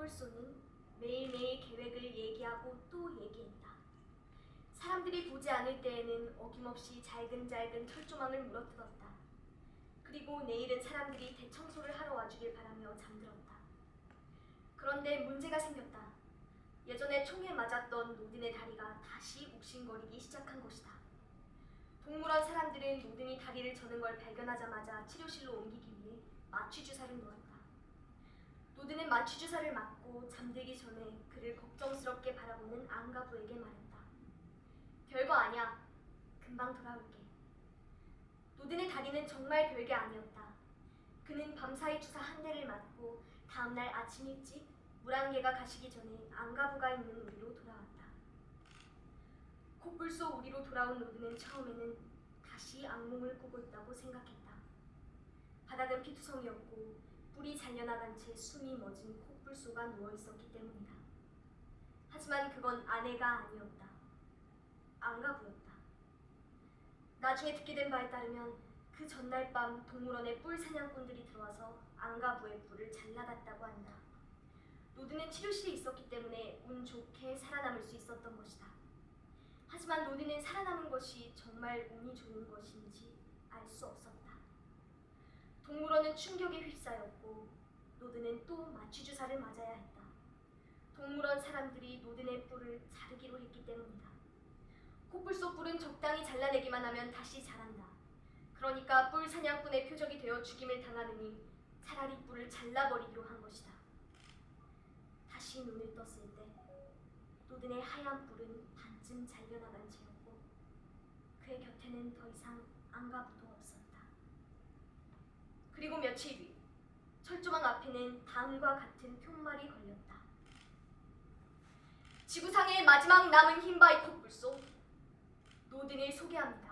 콧불소는 매일매일 계획을 얘기하고 또 얘기했다. 사람들이 보지 않을 때에는 어김없이 잘근잘근 철조망을 물어뜯었다. 그리고 내일은 사람들이 대청소를 하러 와주길 바라며 잠들었다. 그런데 문제가 생겼다. 예전에 총에 맞았던 노든의 다리가 다시 욱신거리기 시작한 것이다. 동물원 사람들은 노든이 다리를 저는 걸 발견하자마자 치료실로 옮기기 위해 마취 주사를 놓았다. 노든은 마취 주사를 맞고 잠들기 전에 그를 걱정스럽게 바라보는 안가부에게 말했다. 별거 아니야. 금방 돌아올게. 노든의 다리는 정말 별게 아니었다. 그는 밤사이 주사 한 대를 맞고 다음날 아침 일찍 물안개가 가시기 전에 안가부가 있는 우리로 돌아왔다. 콧불소 우리로 돌아온 노드는 처음에는 다시 악몽을 꾸고 있다고 생각했다. 바닥은 피투성이었고 뿔이 잘려나간 채 숨이 멎은 콧불소가 누워 있었기 때문이다. 하지만 그건 아내가 아니었다. 안가부였다. 나중에 듣게 된 바에 따르면 그 전날 밤 동물원에 뿔 사냥꾼들이 들어와서 안가부의 뿔을 잘라갔다고 한다. 노드는 치료실에 있었기 때문에 운 좋게 살아남을 수 있었던 것이다. 하지만 노드는 살아남은 것이 정말 운이 좋은 것인지 알 수 없었다. 동물원은 충격에 휩싸였고 노드는 또 마취 주사를 맞아야 했다. 동물원 사람들이 노든의 뿔을 자르기로 했기 때문이다. 콧불 속 뿔은 적당히 잘라내기만 하면 다시 자란다. 그러니까 뿔 사냥꾼의 표적이 되어 죽임을 당하느니 차라리 뿔을 잘라버리기로 한 것이다. 다시 눈을 떴을 때 노든의 하얀 뿔은 반쯤 잘려나간 채였고 그의 곁에는 더 이상 안가부도 없었다. 그리고 며칠 뒤 철조망 앞에는 다음과 같은 표말이 걸렸다. 지구상의 마지막 남은 흰바위 콧불소 노든을 소개합니다.